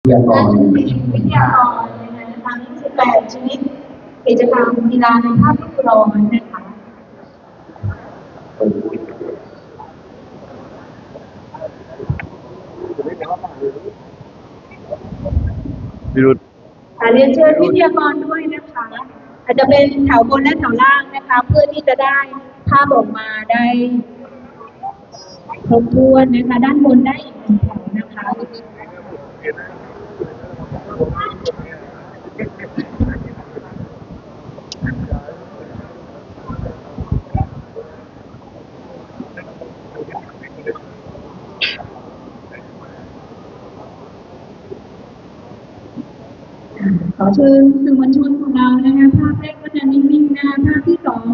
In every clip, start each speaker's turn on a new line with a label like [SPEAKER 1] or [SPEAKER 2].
[SPEAKER 1] วิทยากร
[SPEAKER 2] วิทยากรนะคะทั้ง18ชนิดกิจกรรมกีฬาในภาคฤดูร้อนนะคะ
[SPEAKER 3] วิรุธ
[SPEAKER 2] เรียนเชิญวิทยากรด้วยนะคะ อาจจะเป็นแถวบนและแถวล่างนะคะ เพื่อที่จะได้ภาพออกมาได้ครบถ้วนนะคะ ด้านบนได้อีกหนึ่งแถวนะคะ ขอเชิญสื่อมวลชนของเรานะคะภาพแรกก็จะนิ่งๆนะภาพที่สอง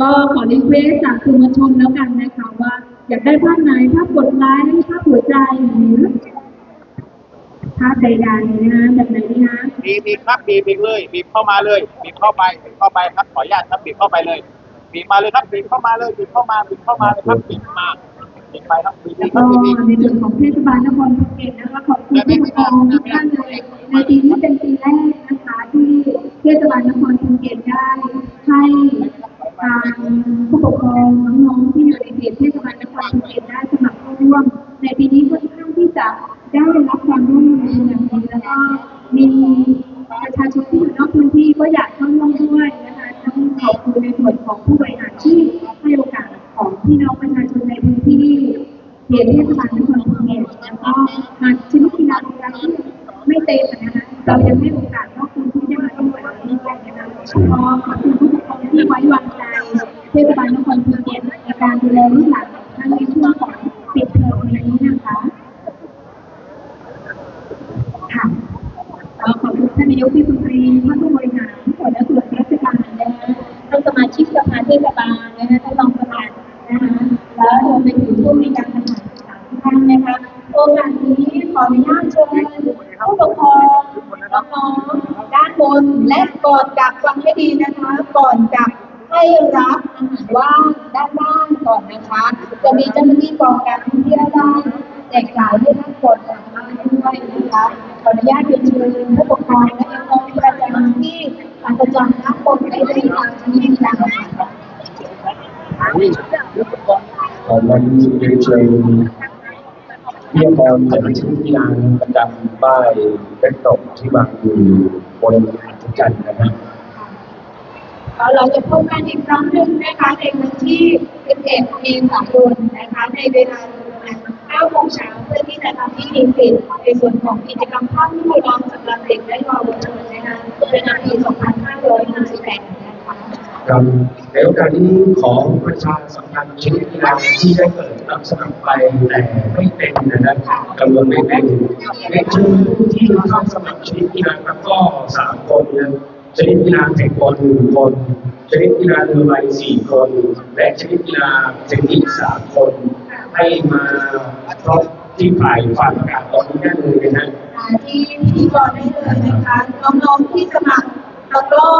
[SPEAKER 2] ก็ขอรีเควสจากสื่อมวลชนแล้วกันนะคะว่า อยากได้ภาพไหนภาพกดไลค์ภาพหัวใจหรือภาพใดๆนะคะแบบไหนดีคะ
[SPEAKER 3] บีบบีครับบีบบีเลยบีบเข้ามาเลยบีบเข้าไปบีบเข้าไปครับขออนุญาตครับบีบเข้าไปเลยบีบมาเลยครับบีบเข้ามาเลยบีบเข้ามาบีบเข้ามาเลยครับบีบมา บีบไปครับปีนี้
[SPEAKER 2] ก็
[SPEAKER 3] ปีนี้
[SPEAKER 2] ในส่วนของเทศบาลนครภูเก็ตนะคะขอบคุณผู้ปกครองทุกท่านเลยในปีนี้เป็นปีแรกนะคะที่เทศบาลนครภูเก็ตได้ให้ทางผู้ปกครองน้องๆที่อยู่ในเขตเทศบาลนครภูเก็ตได้สมัครเข้าร่วม ในปีนี้ค่อนข้างที่จะได้รับความร่วมมือนอย่างดีแล้วก็ เขตเทศบาลนครภูเก็ตแล้วก็มาชนิดกีฬากีฬาที่ไม่เต็มนะคะเรายังให้โอกาส นและก่อนกลับฟังให้ดีนะคะ ก่อนกลับให้รับอาหารว่างด้านล่างก่อนนะคะ จะมีเจ้าหน้าที่กองการท่องเที่ยวได้แจกจ่ายให้ท่านก่อนกลับบ้าด้วยนะคะขออนุญาตเรียนเชิญผู้ปกครองและน้องประจำที่อาจารย์ด้านบนได้เลยค่ะที่นี่ค่ะ
[SPEAKER 1] ตอนนั้นเรียนเชิญ ทยากรจากชนิดกีฬาประจำป้ายเป็นตกที่วางอยู่บนอัศจรรย์นะครับ
[SPEAKER 2] แล้วเราจะพบกันอีกครั้งหนึ่งนะคะในวันที่ 11 เมษายนนะคะในเวลาประมาณ9โมงเช้าเพื่อที่จะทำพิธีปิดในส่วนของกิจกรรมภาพที่ร้องสำหรับเด็กและเยาวชนนะคะในปี 2568นะคะ
[SPEAKER 1] ครับ ในโอกาสนี้ขอประชาสัมพันธ์ชนิดกีฬาที่ได้เปิดรับสมัครไปแต่ไม่เป็นนะครับจำนวนไม่เป็นในชื่อที่เข้าสมัครชนิดกีฬาครับก็สามคนนะชนิดกีฬาเทคบอลหนึ่งคนชนิดกีฬาเรือใบสี่คน และชนิดกีฬาเทนนิสสามคน ให้มาพบที่ฝ่ายฝ่ายประกาศตอนนี้ได้เลยนะฮะ
[SPEAKER 2] มาที่พิธีกรได้เลยนะคะน้องๆที่สมัครตะกร้อ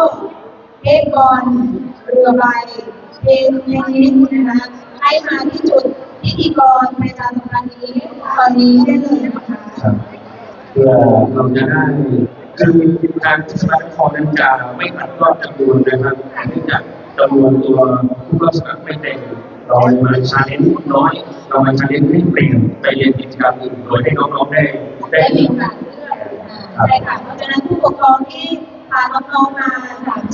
[SPEAKER 2] เอกบอล เรือใบเองนนิสนะคะให้มาที่จุดพิธีกรประชาสัมพันธ์นี้ตอนนี้ได้เลยนะคะ
[SPEAKER 1] ครับเพื่อเราจะได้คือการสมัครคอนั้นจะไม่ตัดยอดจำนวนนะครับเนื่องจากจำนวนตัวผู้เข้าสมัครไม่เต็มเรามาชาเลนจ์น้อย เรามาชาเลนจ์ให้เปลี่ยนไปเรียนกิจกรรมอื่นโดยให้น้องๆได้ได้
[SPEAKER 2] มีโอกาสเลือกอ่าใช่ค่ะเพราะฉะนั้นผู้ปกครองที่พาน้องๆมา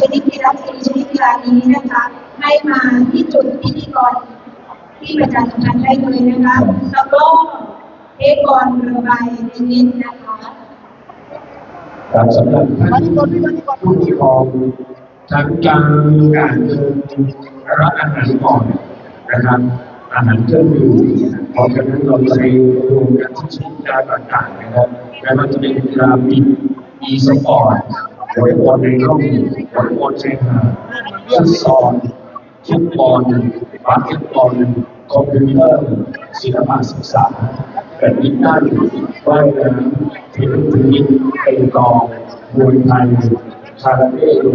[SPEAKER 2] ชนิดกีฬาสีชนิดกีฬานี้นะคะ ให้มาที่จุดพิธีกรที่ประชาสัมพันธ์ได้เลยนะคะแล้วก็เอกบอลเรือใบเทนนิสนะคะ
[SPEAKER 1] ครับสำหรับท่านผู้ปกครองทางการการเดินรับอาหารก่อนนะครับอาหารเครื่องดื่มพอจากนั้นเราจะไปรวมกันที่ชิ้นกีฬาต่างๆนะครับแล้วมันจะเป็นกีฬาบิดอีสปอร์ต วอลเลย์บอลในร่มวอลเลย์บอลชายหาดฟุตซอลฟุตบอลบาสเกตบอลคอมพิวเตอร์ศิลปะศึกษาแบดมินตันว่ายน้ำเทนนิสเตะกองมวยไทยคาราเต้โด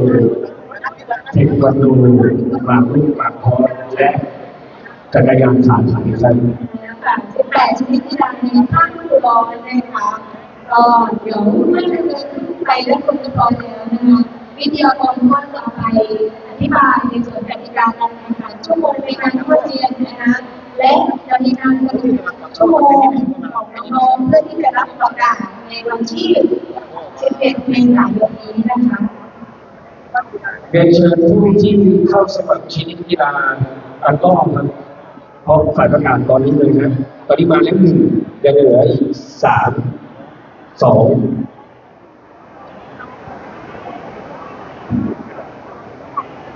[SPEAKER 1] เทควันโดหมากรุกหมากคอสและจักรยานขาไถครับ
[SPEAKER 2] ค่ะ18ชนิดกีฬานี้ภาคฤดูร้อนนะคะ ก็เดี๋ยวเมื่อจะเดินไปแล้วคุณจะพอแล้วนะคะวิทยากรก็จะไปอธิบายในส่วนกติกาการแข่งขันชั่วโมงในการเข้าเรียนนะคะและจะมีการสรุปชั่วโมงของน้องเพื่อที่จะรับประกาศในวันที่11เมษายนนี้นะคะ
[SPEAKER 1] เรียนเชิญผู้ที่เข้าสมัครชนิดกีฬาตะกร้อครับเพราะฝ่ายประกาศตอนนี้เลยนะ ตอนนี้มาแล้วหนึ่งยังเหลืออีกสาม สอง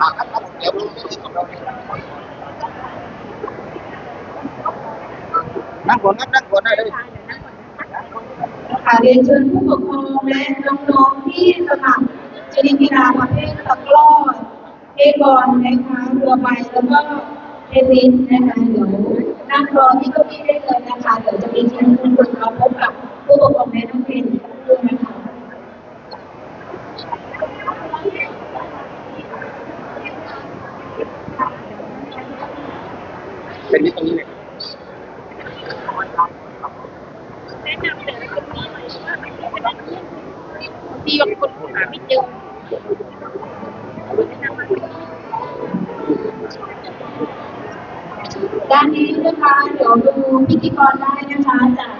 [SPEAKER 3] อะครับครับเดี๋ยวนั่งก่อนครับนั่งก่อนได้เลย
[SPEAKER 2] ค่ะเรียนเชิญผู้ปกครองและน้องๆที่สมัครชนิดกีฬาประเภทตะกร้อเทบอลนะคะเรือใบแล้วก็ เทนนิสนะคะเดี๋ยวนั่งรอที่เก้าอี้ได้เลยนะคะเดี๋ยวจะมีทีมคุณฝึกเราพบกับผู้ปกครองและนักเรียนด้วยนะคะ
[SPEAKER 3] เป็นที่ตรงนี้เลย
[SPEAKER 4] ที่บางคนหาไม่เจอ
[SPEAKER 2] ด้านนี้นะคะเดี๋ยวดูพิธีกรได้นะคะจาก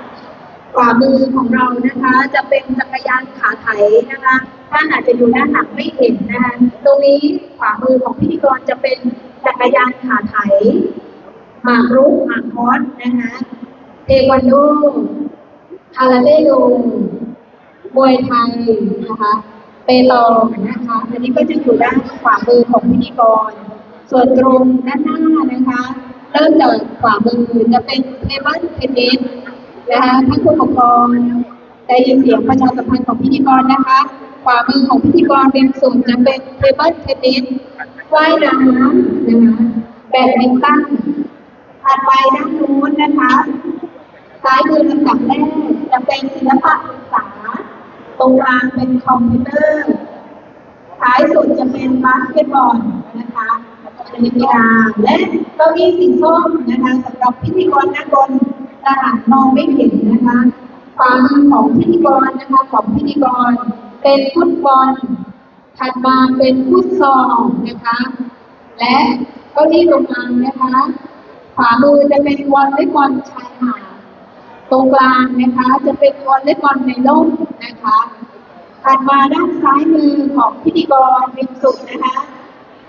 [SPEAKER 2] ขวามือของเรานะคะ จะเป็นจักรยานขาไถนะคะท่านอาจจะอยู่ด้านหลังไม่เห็นนะคะตรงนี้ขวามือของพิธีกรจะเป็นจักรยานขาไถหมากรุกหมากฮอสนะคะเทควันโดคาราเต้โดมวยไทยนะคะเปตองนะคะอันนี้ก็จะอยู่ด้านขวามือของพิธีกร ส่วนตรงด้านหน้านะคะ เริ่มจากขวามือจะเป็นเทเบิลเทนนิสนะคะท่านผู้ปกครองได้ยินเสียงประชาสัมพันธ์ของพิธีกรนะคะ ขวามือของพิธีกรเป็นส่วนจะเป็นเทเบิลเทนนิสว่ายน้ำนะคะแบดมินตันถัดไปด้านนู้นนะคะซ้ายมือลำดับแรกจะเป็นศิลปะศึกษาตรงกลางเป็นคอมพิวเตอร์ท้ายสุดจะเป็นบาสเกตบอลนะคะ เป็นกีฬาและเก้าอี้สีส้มนะคะสำหรับพิธีกรด้านบนทหารมองไม่เห็นนะคะความของพิธีกรนะคะของพิธีกร เป็นฟุตบอลถัดมาเป็นฟุตซอลนะคะ และเก้าอี้ตรงกลางนะคะขวามือจะเป็นวอลเลย์บอลชายหาดตรงกลางนะคะจะเป็นวอลเลย์บอลในร่มนะคะถัดมาด้านซ้ายมือของพิธีกรริมสุดนะคะ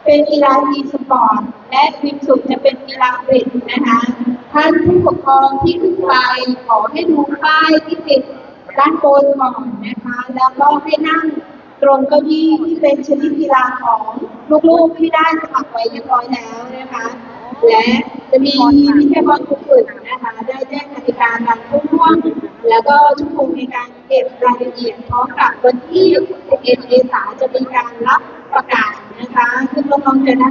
[SPEAKER 2] เป็นกีฬาอีสปอร์ตและทีมสุดจะเป็นกีฬาบริดนะคะท่านผู้ปกครองที่ขึ้นไปขอให้ดูป้ายที่ติดด้านบนก่อนนะคะ แล้วก็ให้นั่งตรงเก้าอี้ที่เป็นชนิดกีฬาของลูกๆที่ได้สมัครไว้เรียบร้อยแล้วนะคะ และจะมีวิทยากรคนอื่นนะคะได้แจ้งกติกาการพุ่งร่วงแล้วก็ชั่วโมงในการเก็บรายละเอียดพร้อมกับวันที่ 11 เมษายนจะมีการรับประกาศนะคะซึ่งน้องๆจะได้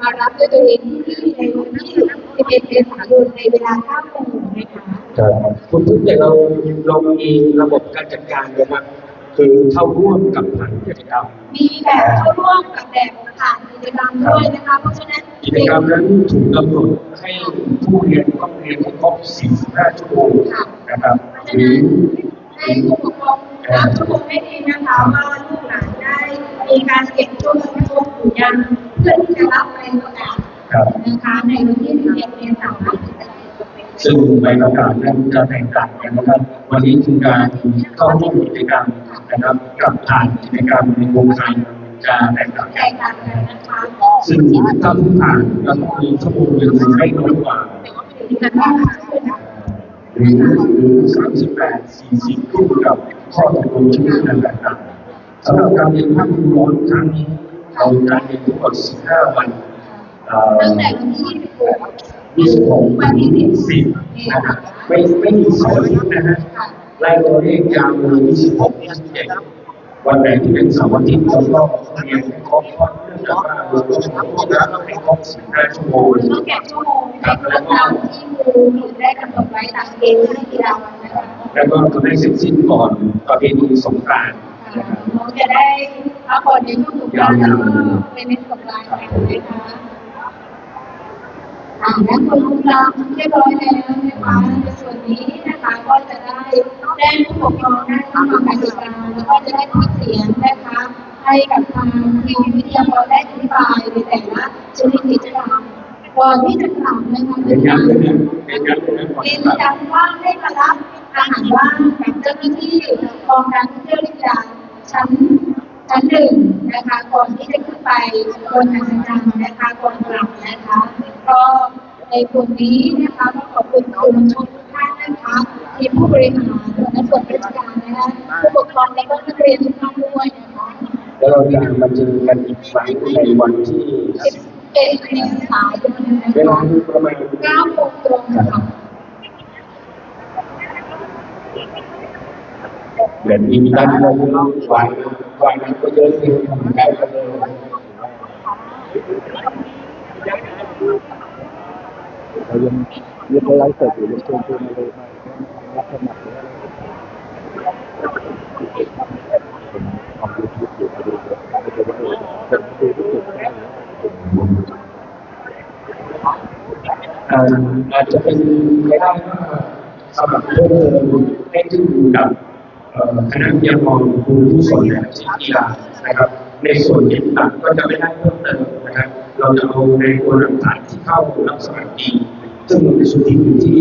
[SPEAKER 2] มารับด้วยตัวเองที่ในวันที่ 11 เมษายนในเวลา9โมงนะคะ
[SPEAKER 1] ครับคุณทุกเนี่ยเราเรามีระบบการจัดการนะครับ คือเข้าร่วมกับผ่านกิจกรรม
[SPEAKER 2] มีแบบเข้าร่วมกับแบบผ่านกิจกรรมด้วยนะคะเพราะฉะนั้น
[SPEAKER 1] กิจกรรมนั้นถูกกำหนดให้ผู้เรียนต้องเรียนให้ครบ 45 ชั่วโมงนะครับ
[SPEAKER 2] เพราะ
[SPEAKER 1] ห
[SPEAKER 2] ฉะ
[SPEAKER 1] รื
[SPEAKER 2] นั้น
[SPEAKER 1] อ
[SPEAKER 2] ให้ผู้ปกครองรับชั่วโมงให้ดีนะคะว่าลูกหลานได้มีการเก็บชั่วโมงชั่วโมงหรือยังเพื่อที่จะรับใบประกาศ
[SPEAKER 1] ครับ
[SPEAKER 2] นะคะในวันที่11เมษายน
[SPEAKER 1] ซึ่งใบประกาศนั้นจะแตกต่างกันนะครับ วันนี้คือการเข้าร่วมกิจกรรมนะครับกับผ่านกิจกรรมในวงการจะแตกต่างกันซึ่งถ้าผู้ผ่านก็มีชั่วโมงหนึ่งไม่น้อยกว่า
[SPEAKER 2] มีการบ้านช่วยนะ
[SPEAKER 1] หรือหรือ38 40ขึ้นกับข้อตกลงที่มีการแตกต่างสำหรับการเรียนภาคพื้นร้อนครั้งนี้เราการเรียนทั้งหมด15 วัน
[SPEAKER 2] ตั้งแต่วันที่
[SPEAKER 1] 26 มีสิบหกวันที่10นะครับไม่ไม่มีเสาร์อาทิตย์นะฮะไล่ตัวเลขยาวเลย26 27วันไหนที่เป็นเสาร์อาทิตย์เราก็เรียนครบเรื่องจากว่าเราต้องทำงานให้ครบ15ชั่วโมง
[SPEAKER 2] เมื่อแก่ชั่วโมงในเรื่องราวที่ครูได้กำหนดไว้ตามเกณฑ์ให้กีฬา
[SPEAKER 1] แล้วก็จะได้เสร็จสิ้นก่อนประเพณีสงกรานต์
[SPEAKER 2] จะได้พักผ่อนในช่วงสงกรานต์เป็นสงกรานต์กันนะคะ อ่าและคนกลางเรียบร้อยแล้วนะคะในส่วนนี้นะคะก็จะได้แจ้งผู้ปกครองได้ทำการจัดการแล้วก็จะได้พูดเสียงนะคะให้กับทางทีมวิทยากรได้อธิบายในแต่ละชนิดกิจกรรมก่อนที่จะกลับนะคะ
[SPEAKER 1] เป็นย้ำเลยนะเป็นย้ำเลยนะก่อน
[SPEAKER 2] เป็น
[SPEAKER 1] กา
[SPEAKER 2] รว่างให้มารับอาหารว่างกับเจ้าหน้าที่กองการท่องเที่ยววิทยาชั้นชั้นหนึ่ง นะคะก่อนที่จะขึ้นไปบนอาคารนะคะก่อนกลับนะคะก็ในกลุ่มนี้นะคะก็ขอบคุณสื่อมวลชนทุกท่านนะคะทีมผู้บริหารและส่วนราชการนะคะผู้ปกครองและก็นักเรียนทุกท่านด้วยนะคะ
[SPEAKER 1] แล้วเราจะมาเจอกันอีกครั้งในวันที่
[SPEAKER 2] 11เมษายนนะ
[SPEAKER 1] เวลา
[SPEAKER 2] คะ
[SPEAKER 1] ประมาณ
[SPEAKER 2] 9โมงตรงค่ะ
[SPEAKER 1] แบบนี้มีการเงินวันวันนั้นก็เยอะเลยใกล้กันเลย
[SPEAKER 5] เรายังยังไลฟ์สดอยู่ยังเชิญชวนมาเลยมารับสมัครผมทำยูทูบอยู่มาดูเลยไม่ใช่ว่าเออคนดูทุกจุดได้
[SPEAKER 1] อาอาจจะเป็นไม่ได้สำหรับเพิ่มเติมให้ขึ้นอยู่กับ คณะวิทยากรครูผู้สอนและอาชีพกีฬานะครับ ในส่วนที่ต่างก็จะไม่ได้เพิ่มเติมนะครับ เราจะเอาในตัวหลักฐานที่เข้ารับสมัครดีซึ่งมีสุทธิอยู่ที่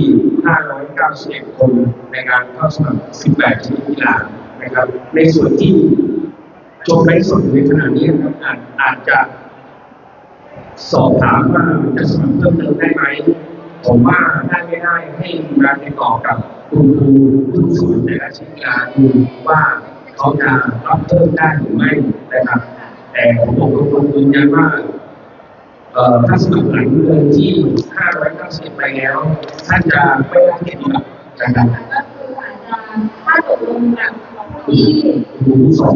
[SPEAKER 1] 591 คนในการเข้าสมัคร 18 ชนิดกีฬานะครับ ในส่วนที่ชมไลฟ์สดในขณะนี้นะครับอาจอาจจะสอบถามว่าจะสมัครเพิ่มเติมได้ไหม ผมว่าได้ไม่ได้ให้การติดต่อกับ คุณครูผู้สอนแต่ละชิ้นงานดูว่าเขาจะรับเพิ่มได้หรือไม่นะครับ แต่ผมบอกกับคุณยืนยันว่าเอ่อถ้าสมัครหลังเดือนที่ 590 ไปแล้ว ท่านจะไม่ได้ที่ดีนะครับ
[SPEAKER 2] ก็คืออาจจะถ้าตกลงกับที่
[SPEAKER 1] ครูผู้สอน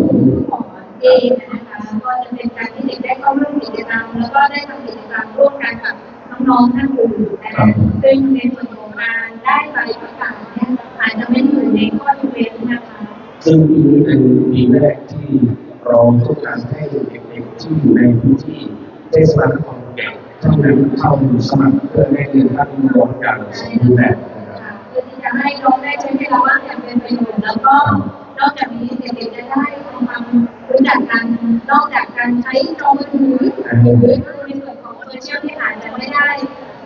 [SPEAKER 2] เองนะคะก็จะเป็นการที่เด็กได้เข้าร่วมกิจกรรมแล้วก็ได้ทำกิจกรรมร่วมกันกับน้องๆท่านอื่นนะคะซึ่งในส่วน ได้ใบประกาศเนี่ยอาจจะไม่อยู่ในข้อยกเว้นนะคะ
[SPEAKER 1] ซึ่งปีนี้เป็นปีแรกที่เราต้องการให้เด็กๆที่อยู่ในพื้นที่เทศบาลนครแก่นเท่านั้นเข้าสมัครเพื่อได้เรียนภาควิชาการสมบูรณ์แบบนะครับ
[SPEAKER 2] ค่ะเพื่อที่จะให้น้องได้ใช้เวลาว่างอย่างเป็นประโยชน์แล้วก็นอกจากนี้เด็กๆจะได้ทำความรู้จักกันนอกจากการใช้จอมือถือหรือในส่วนของโซเชียลที่อาจจะไม่ได้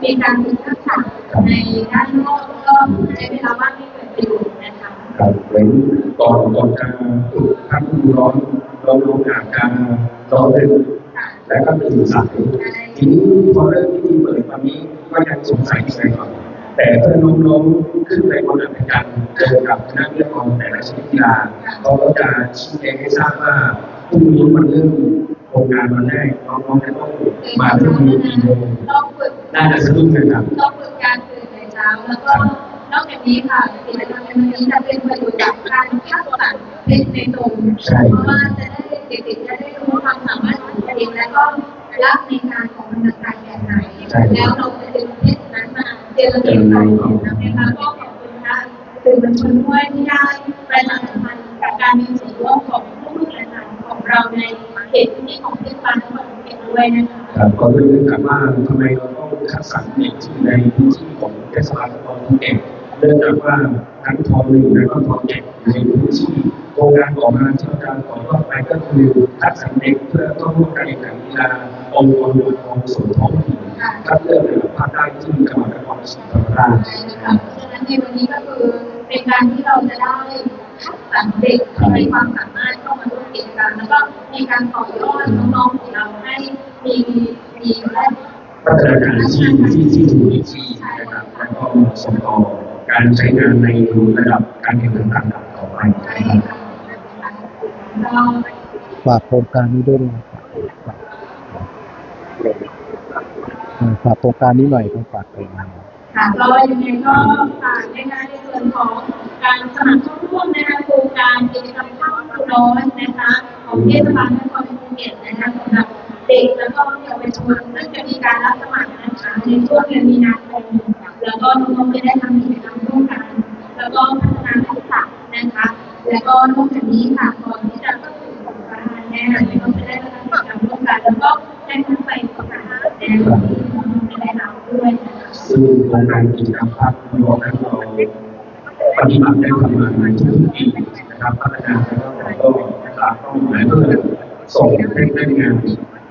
[SPEAKER 2] มีการฝึกทักษะในด้านนอกก็ ใช้เวลาว่างให้เกิดประโยชน์นะคะ
[SPEAKER 1] ครับเหมือนก่อนก่อนจะฝึกทำดูร้อนเราลงอาจจะร้อนเร็ว
[SPEAKER 2] ค่ะ
[SPEAKER 1] และก็ตื่นสายทีนี้พอเริ่มพิธีเปิดตอนนี้ก็ยังสงสัยอยู่เลยก่อนแต่เพื่อนน้องๆขึ้นไปบนอัธจันทร์เจอกับคณะวิทยากรแต่ละชนิดกีฬาเขาก็จะชี้แจงให้ทราบว่าพรุ่งนี้มันเริ่มโครงการวันแรกน้องๆจะต้องมาที่นี่กี่โมง
[SPEAKER 2] ต้องฝึก
[SPEAKER 1] น่าจะสนุกนะครับ
[SPEAKER 2] ต้องฝึกการตื่นแต่เช้าแล้วก็น อกจากนี้ค่ะกิจกรรมในวันนี้จะเป็นประโยชน์จากการคัดสรรเพชรในตรงเพราะว่าจะได้เด็กๆจะได้รู้ความสามารถของตัวเองแล้วก็รักในการออกกำลังกายแบบไหนแล้วเราจะดึงเพชรนั้นมาเจอเด็กไปนะคะก็ขอบคุณค่ะสื่อมวลชนด้วยที่ได้ประชาสัมพันธ์กับการมีส่วนร่วมของผู้บริหารของเราในเขตพื้นที่ของเทศบาลนครภูเก็ตด้วยนะคะ
[SPEAKER 1] ครับก็เลยกลับว่าทำไมเราต้องคัดสรรเด็กที่ในพื้นที่ของเทศบาลนครภูเก็ต เนื่องจากว่าทั้งทอหนึ่งและก็ทอเจ็ดอยู่ในพื้นที่โครงการต่อมาที่เราการต่อยอดไปก็คือคัดสรรเด็กเพื่อเข้าร่วมการแข่งขันกีฬาองค์กรปกครองส่วนท้องถิ่นคัดเลือกในภาคใต้ที่จังหวัดนครศรีธรรมราช
[SPEAKER 2] ใช่ค่ะเพราะฉะนั้นในวันนี้ก็คือเป็นการที่เราจะได้คัดสรรเด็กที่มีความสามารถเข้ามาร่วมกิจกรรมแล้วก็มีการต่อยอดน้องๆของเราให้มีมีและ
[SPEAKER 1] พัฒนาการที่ที่ที่ถูกวิธีนะครับแล้วก็ส่งต่อ การใช้งานในระดับการแข่งขันต่างๆต่อไป
[SPEAKER 2] ใช่
[SPEAKER 1] นะครับ
[SPEAKER 2] ค่ะก็
[SPEAKER 5] ฝากโครงการนี้ด้วยนะครับฝากโครงการนี้หน่อยต้องฝากไปนะ
[SPEAKER 2] ค่ะก็ยังไงก็ฝากนะคะในส่วนของการสมัครเข้าร่วมนะคะโครงการกิจกรรมข้าวครูน้อยนะคะของเทศบาลนครภูเก็ตนะคะสำหรับเด็กแล้วก็เยาวชนซึ่งจะมีการรับสมัครนะคะในช่วงเดือนมีนาคม แล้วก็น้องๆจะได้ทำกิจกรรมร่วมกัน แล้วก็พัฒนาทักษะนะคะ แล้วก็นอกจากนี้ค่ะก่อนที่จะเข้าสู่โครงการแน่นอนก็จะได้ทำกิจกรรมร่วมกันแล้วก็ได้ทั้งไปประกาศแน่นอนที่น้องๆจะได้รับด้วยนะคะ
[SPEAKER 1] ซึ่งโครงการกิจกรรมภาพรวมนั้นเราปฏิบัติได้ทำงานในทุกปีนะครับพัฒนาแล้วก็นะครับต้องหมายเพื่อส่งให้ได้งาน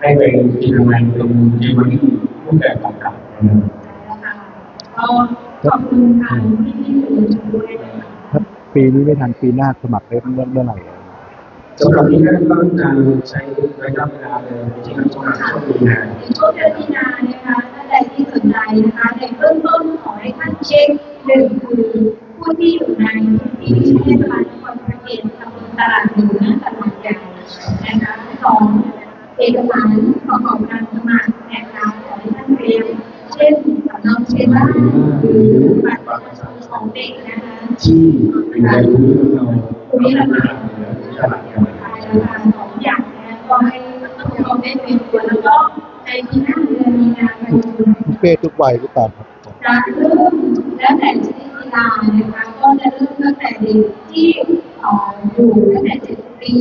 [SPEAKER 1] ให้ไปทีมงานเป็นทีมที่รูปแบบต่างๆนะครับ
[SPEAKER 2] ก็ขอบคุณทางพี่ที่อยู่ด้วยนะคะ
[SPEAKER 5] ถ้าปีนี้ไม่ทันปีหน้าสมัครได้เมื่อเมื่อไหร่อะ
[SPEAKER 1] สำหรับที่นั่นก็การใช้ระยะเวลาเลยที่เราต้องการช่วงมีนา
[SPEAKER 2] ในช่วงเดือนมีนานะคะท่านใดที่สนใจนะคะในเบื้องต้นขอให้ท่านเช็คหนึ่งคือผู้ที่อยู่ในพื้นที่เทศบาลนครปฐมตำบลตลาดหนึ่งนะตลาดใหญ่นะคะสองเอกสารประกอบการ ที่เป็น
[SPEAKER 1] ในพื้นที่เราเราทำงานตลาดกัน
[SPEAKER 2] ขายราคาสอย่างนะก็ให้ผู้ชมได้เป็นตัวแล้วก็ในปีหน้เดือนมีนาคม
[SPEAKER 5] บุฟเฟ่ต์ทุกวัยหรือเปล่าครับ
[SPEAKER 2] จะเริ่มแล้วแต่ชนิดกีฬานะคะก็จะเริ่มตั้งแต่เด็กที่อยู่ตั้งแต่เจ็ดปี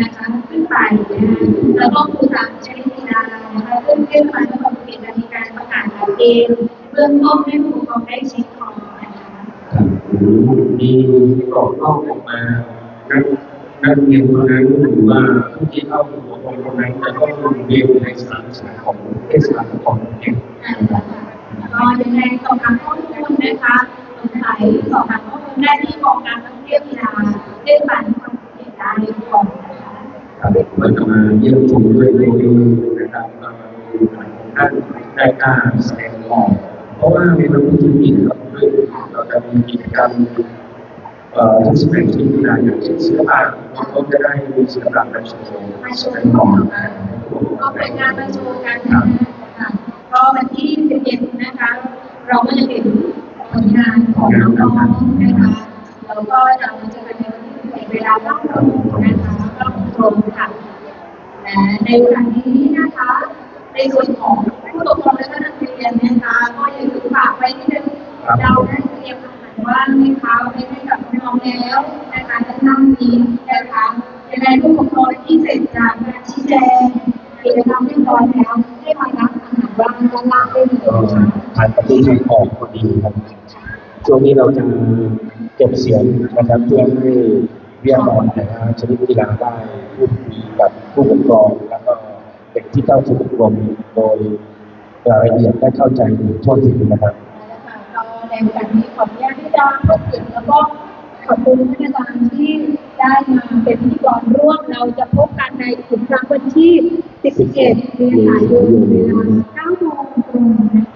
[SPEAKER 2] นะคะขึ้นไปนะคะแล้วก็ครูตามชนิดกีฬานะคะซึ่งเทศบาลนครปฐมจะมีการประกาศเกณฑ์เบื้อต้นให้ผู้ปกครองได้ช็คก่อนนะคะ
[SPEAKER 1] กับหรือ มีกรอบนอกออกมานักนักเรียนคนนั้นหรือว่าผู้ที่เข้าสู่อบรมคนนั้นจะต้องเรียนในสถานศึกษาของเทศบาลนครปฐมนะครับ
[SPEAKER 2] ก็ยังไงสอบถามข้อมูลนะคะสงสัยสอบถามข้อมูลได้ที่กองการท่องเที่ยวกีฬาเทศบาลนครปฐมได้ก่อนนะคะ
[SPEAKER 1] มันจะมาเยี่ยมชมด้วยตัวเองนะครับมาดูหลายท่านได้กล้าแสดงออกเพราะว่าในวันที่มีเราจะมีกิจกรรม เอ่อที่แสดงที่กีฬาอย่างเช่นศิลปะเราก็จะได้มีศิลปะการแสดงแสดงออกน
[SPEAKER 2] ก็เป็นงานมาโชว์กันนะคะก็วันที่11นะคะ เราก็จะเห็นผลงานของน้องๆนะคะแล้วก็จะมาเจอกันในวันที่11เวลา9โมงนะคะ9โมงตรงค่ะและในโอกาสนี้นะคะในส่วนของผู้ปกครองและก็นักเรียนนะคะก็อย่าลืมฝากไว้ที่เดิมเราได้เตรียมอาหารว่างให้ แล้วนะคะด้านล่างนี้นะคะยังไงผู้ปกครองที่เสร็จจากการชี้แจงกิจกรรมเรียบร้อยแล้วให้มารับอาหารว่างด้านล่างได้เลย
[SPEAKER 1] ก็
[SPEAKER 2] นะคะ
[SPEAKER 1] ทานประตูทางออกพอดีครับช่วงนี้เราจะเก็บเสียงนะครับเพื่อให้เรียกร้องแต่ละชนิดกีฬาได้พูดคุยกับผู้ปกครองแล้วก็เด็กที่เข้าสู่อบรมโดยรายละเอียดได้เข้าใจทั่วถึงนะครับ
[SPEAKER 2] ก็ในโอกาสนี้ขออนุญาตที่จะพูดถึงแล้วก็ ขอบคุณท่านอาจารย์ที่ได้มาเป็นพิธีกรร่วม เราจะพบกันในถึงครั้งวันที่11เมษายนเวลา9โมงตรงนะคะ